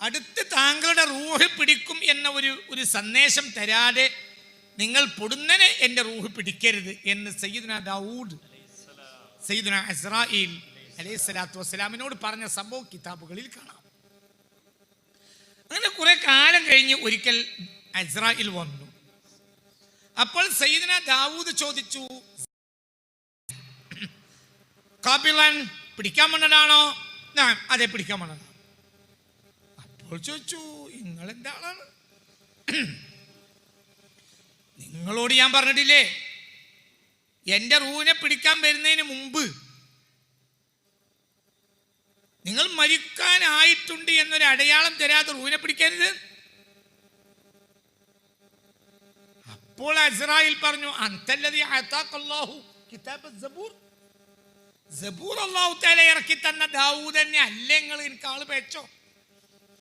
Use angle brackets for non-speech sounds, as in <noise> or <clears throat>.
അടുത്ത് താങ്കളുടെ റൂഹ് പിടിക്കും എന്ന ഒരു ഒരു സന്ദേശം തരാതെ നിങ്ങൾ പൊടുന്നനെ എന്റെ റൂഹ് പിടിക്കരുത് എന്ന് സയ്യിദ്ന ദാവൂദ് സയ്യിദ്ന അസ്രായിൽ അലൈഹി സ്വലാത്തു വസ്സലാമിനോട് പറഞ്ഞ സംഭവം കിതാബുകളിൽ കാണാം. അങ്ങനെ കുറെ കാലം കഴിഞ്ഞ് ഒരിക്കൽ അസ്രായിൽ വന്നു. അപ്പോൾ സയ്യിദ്ന ദാവൂദ് ചോദിച്ചു <clears throat> കാപ്പിളൻ പിടിക്കാൻ വന്നതാണോ? അതെ പിടിക്കാൻ വന്നതാണ്. അപ്പോൾ ചോദിച്ചു നിങ്ങൾ എന്താ ആളാണ്? <clears throat> നിങ്ങളോട് ഞാൻ പറഞ്ഞിട്ടില്ലേ എന്റെ റൂവിനെ പിടിക്കാൻ വരുന്നതിന് മുമ്പ് നിങ്ങൾ മരിക്കാനായിട്ടുണ്ട് എന്നൊരു അടയാളം തരാതെ റൂവിനെ പിടിക്കരുത്? അപ്പോൾ അസ്രായിൽ പറഞ്ഞു അന്തല്ലതി സബൂർ ഇറക്കി തന്ന ദാവൂദ് തന്നെ അല്ലേ നിങ്ങൾ എനിക്ക് ആൾ പേച്ചോ